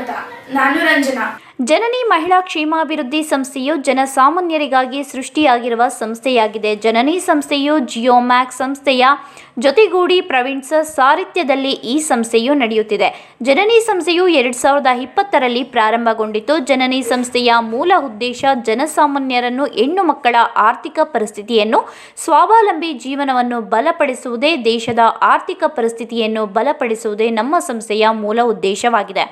భారత నాను రంజన ಜನನಿ ಮಹಿಳಾ ಕ್ಷೇಮಾಭಿವೃದ್ಧಿ ಸಂಸ್ಥೆಯು ಜನಸಾಮಾನ್ಯರಿಗಾಗಿ ಸೃಷ್ಟಿಯಾಗಿರುವ ಸಂಸ್ಥೆಯಾಗಿದೆ. ಜನನಿ ಸಂಸ್ಥೆಯು ಜಿಯೋಮ್ಯಾಕ್ ಸಂಸ್ಥೆಯ ಜೊತೆಗೂಡಿ ಪ್ರವೀಣ್ಸ ಸಾರಿತ್ಯದಲ್ಲಿ ಈ ಸಂಸ್ಥೆಯು ನಡೆಯುತ್ತಿದೆ. ಜನನಿ ಸಂಸ್ಥೆಯು ಎರಡ್ ಸಾವಿರದ ಇಪ್ಪತ್ತರಲ್ಲಿ ಪ್ರಾರಂಭಗೊಂಡಿತು. ಜನನಿ ಸಂಸ್ಥೆಯ ಮೂಲ ಉದ್ದೇಶ ಜನಸಾಮಾನ್ಯರನ್ನು ಹೆಣ್ಣು ಮಕ್ಕಳ ಆರ್ಥಿಕ ಪರಿಸ್ಥಿತಿಯನ್ನು, ಸ್ವಾವಲಂಬಿ ಜೀವನವನ್ನು ಬಲಪಡಿಸುವುದೇ, ದೇಶದ ಆರ್ಥಿಕ ಪರಿಸ್ಥಿತಿಯನ್ನು ಬಲಪಡಿಸುವುದೇ ನಮ್ಮ ಸಂಸ್ಥೆಯ ಮೂಲ ಉದ್ದೇಶವಾಗಿದೆ.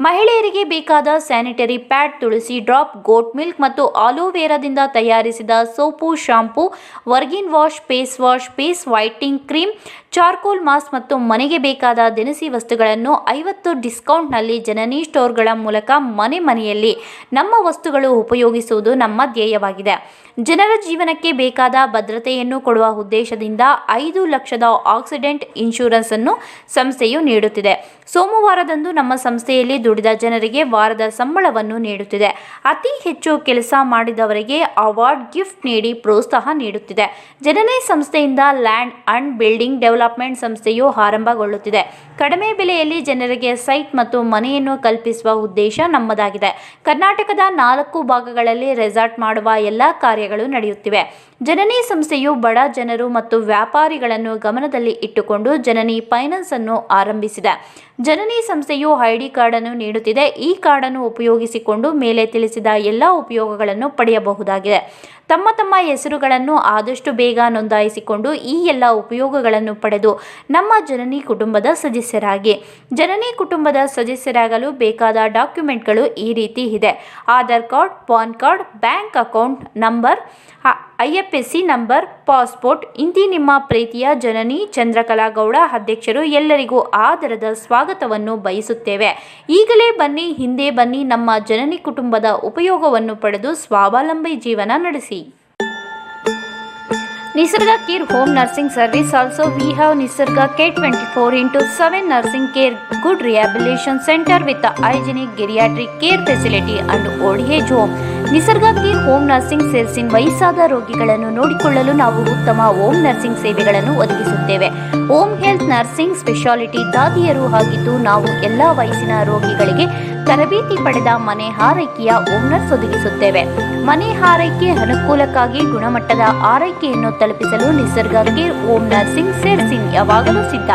ಮಹಿಳೆಯರಿಗೆ ಬೇಕಾದ ಸ್ಯಾನಿಟರಿ ಪ್ಯಾಡ್ ತುಳಸಿ, ಡ್ರಾಪ್ ಗೋಟ್ ಮಿಲ್ಕ್ ಮತ್ತು ಆಲೋವೆರಾದಿಂದ ತಯಾರಿಸಿದ soap shampoo virgin wash, face wash, face whitening cream, charcoal mask ಮತ್ತು ಮನೆಗೆ ಬೇಕಾದ ದಿನಸಿ ವಸ್ತುಗಳನ್ನು ಐವತ್ತು ಡಿಸ್ಕೌಂಟ್ನಲ್ಲಿ ಜನನಿ ಸ್ಟೋರ್ಗಳ ಮೂಲಕ ಮನೆ ಮನೆಯಲ್ಲಿ ನಮ್ಮ ವಸ್ತುಗಳು ಉಪಯೋಗಿಸುವುದು ನಮ್ಮ ಧ್ಯೇಯವಾಗಿದೆ. ಜನರ ಜೀವನಕ್ಕೆ ಬೇಕಾದ ಭದ್ರತೆಯನ್ನು ಕೊಡುವ ಉದ್ದೇಶದಿಂದ ಐದು ಲಕ್ಷದ ಆಕ್ಸಿಡೆಂಟ್ ಇನ್ಶೂರೆನ್ಸ್ ಅನ್ನು ಸಂಸ್ಥೆಯು ನೀಡುತ್ತಿದೆ. ಸೋಮವಾರದಂದು ನಮ್ಮ ಸಂಸ್ಥೆಯಲ್ಲಿ ದುಡಿದ ಜನರಿಗೆ ವಾರದ ಸಂಬಳವನ್ನು ನೀಡುತ್ತಿದೆ. ಅತಿ ಹೆಚ್ಚು ಕೆಲಸ ಮಾಡಿದವರಿಗೆ ಅವಾರ್ಡ್, ಗಿಫ್ಟ್ ನೀಡಿ ಪ್ರೋತ್ಸಾಹ ನೀಡುತ್ತಿದೆ. ಜನನಿ ಸಂಸ್ಥೆಯಿಂದ ಲ್ಯಾಂಡ್ ಅಂಡ್ ಬಿಲ್ಡಿಂಗ್ ಡೆವಲಪ್ಮೆಂಟ್ ಸಂಸ್ಥೆಯು ಆರಂಭಗೊಳ್ಳುತ್ತಿದೆ. ಕಡಿಮೆ ಬೆಲೆಯಲ್ಲಿ ಜನರಿಗೆ ಸೈಟ್ ಮತ್ತು ಮನೆಯನ್ನು ಕಲ್ಪಿಸುವ ಉದ್ದೇಶ ನಮ್ಮದಾಗಿದೆ. ಕರ್ನಾಟಕದ ನಾಲ್ಕು ಭಾಗಗಳಲ್ಲಿ ರೆಸಾರ್ಟ್ ಮಾಡುವ ಎಲ್ಲ ಕಾರ್ಯಗಳು ನಡೆಯುತ್ತಿವೆ. ಜನನಿ ಸಂಸ್ಥೆಯು ಬಡ ಜನರು ಮತ್ತು ವ್ಯಾಪಾರಿಗಳನ್ನು ಗಮನದಲ್ಲಿ ಇಟ್ಟುಕೊಂಡು ಜನನಿ ಫೈನಾನ್ಸ್ ಅನ್ನು ಆರಂಭಿಸಿದೆ. ಜನನಿ ಸಂಸ್ಥೆಯು ಐಡಿ ಕಾರ್ಡನ್ನು ನೀಡುತ್ತಿದೆ. ಈ ಕಾರ್ಡನ್ನು ಉಪಯೋಗಿಸಿಕೊಂಡು ಮೇಲೆ ತಿಳಿಸಿದ ಎಲ್ಲ ಉಪಯೋಗಗಳನ್ನು ಪಡೆಯಬಹುದಾಗಿದೆ. ತಮ್ಮ ತಮ್ಮ ಹೆಸರುಗಳನ್ನು ಆದಷ್ಟು ಬೇಗ ನೋಂದಾಯಿಸಿಕೊಂಡು ಈ ಎಲ್ಲ ಉಪಯೋಗಗಳನ್ನು ಪಡೆದು ನಮ್ಮ ಜನನಿ ಕುಟುಂಬದ ಸದಸ್ಯರಾಗಿ. ಜನನಿ ಕುಟುಂಬದ ಸದಸ್ಯರಾಗಲು ಬೇಕಾದ ಡಾಕ್ಯುಮೆಂಟ್ಗಳು ಈ ರೀತಿ ಇದೆ. Aadhaar card, PAN card, bank account number I F S C number passport, ಇಂತಿ ನಿಮ್ಮ ಪ್ರೀತಿಯ ಜನನಿ ಚಂದ್ರಕಲಾ ಗೌಡ ಅಧ್ಯಕ್ಷರು ಎಲ್ಲರಿಗೂ ಆದರದ ಸ್ವಾಗತವನ್ನು ಬಯಸುತ್ತೇವೆ. ಈಗಲೇ ಬನ್ನಿ, ಹಿಂದೆ ಬನ್ನಿ ನಮ್ಮ ಜನನಿ ಕುಟುಂಬದ ಉಪಯೋಗವನ್ನು ಪಡೆದು ಸ್ವಾವಲಂಬಿ ಜೀವನ ನಡೆಸಿ. Nisarga care home nursing service also we have Nisarga care twenty four into seven nursing care good rehabilitation centre with hygienic geriatric care facility and old age home. Nisarga care home nursing service ವಯಸ್ಸಾದ ರೋಗಿಗಳನ್ನು ನೋಡಿಕೊಳ್ಳಲು ನಾವು ಉತ್ತಮ home nursing ಸೇವೆಗಳನ್ನು ಒದಗಿಸುತ್ತೇವೆ. Home health nursing speciality ದಾದಿಯರು ಆಗಿದ್ದು ನಾವು ಎಲ್ಲ ವಯಸ್ಸಿನ ರೋಗಿಗಳಿಗೆ ತರಬೇತಿ ಪಡೆದ ಮನೆ ಹಾರೈಕೆಯ ಹೋಮ್ ನರ್ಸ್ ಒದಗಿಸುತ್ತೇವೆ. ಮನೆ ಆರೈಕೆ ಅನುಕೂಲಕ್ಕಾಗಿ ಗುಣಮಟ್ಟದ ಆರೈಕೆಯನ್ನು ತಲುಪಿಸಲು ನಿಸರ್ಗ ಕೇರ್ ಓಮ್ ನರ್ಸಿಂಗ್ ಸಿಂಗ್ ಯಾವಾಗಲೂ ಸಿದ್ಧ.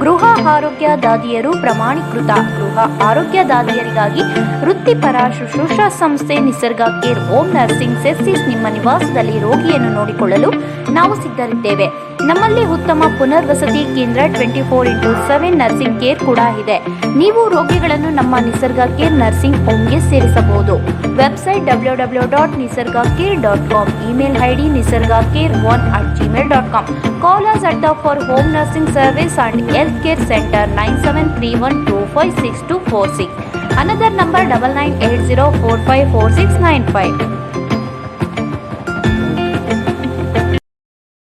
ಗೃಹ ಆರೋಗ್ಯ ದಾದಿಯರು ಪ್ರಮಾಣೀಕೃತ. ಗೃಹ ಆರೋಗ್ಯ ದಾದಿಯರಿಗಾಗಿ ವೃತ್ತಿಪರ ಶುಶ್ರೂಷಾ ಸಂಸ್ಥೆ ನಿಸರ್ಗ ಕೇರ್ ಓಂ ನರ್ಸಿಂಗ್ ಸೆರ್ಸಿಸ್ ನಿಮ್ಮ ನಿವಾಸದಲ್ಲಿ ರೋಗಿಯನ್ನು ನೋಡಿಕೊಳ್ಳಲು ನಾವು ಸಿದ್ಧರಿದ್ದೇವೆ. ನಮ್ಮಲ್ಲಿ ಉತ್ತಮ ಪುನರ್ವಸತಿ ಕೇಂದ್ರ twenty four into seven nursing care ಕೂಡ ಇದೆ. ನೀವು ರೋಗಿಗಳನ್ನು ನಮ್ಮ ನಿಸರ್ಗ ಕೇರ್ ನರ್ಸಿಂಗ್ ಹೋಮ್ಗೆ ಸೇರಿಸಬಹುದು. website W W dot Nisarga care dot com email I D Nisarga care one at Gmail dot com call us ಅಡ್ಡ for home nursing service and health care centre nine seven three one two five six two four six another number double nine eight zero four five four six nine five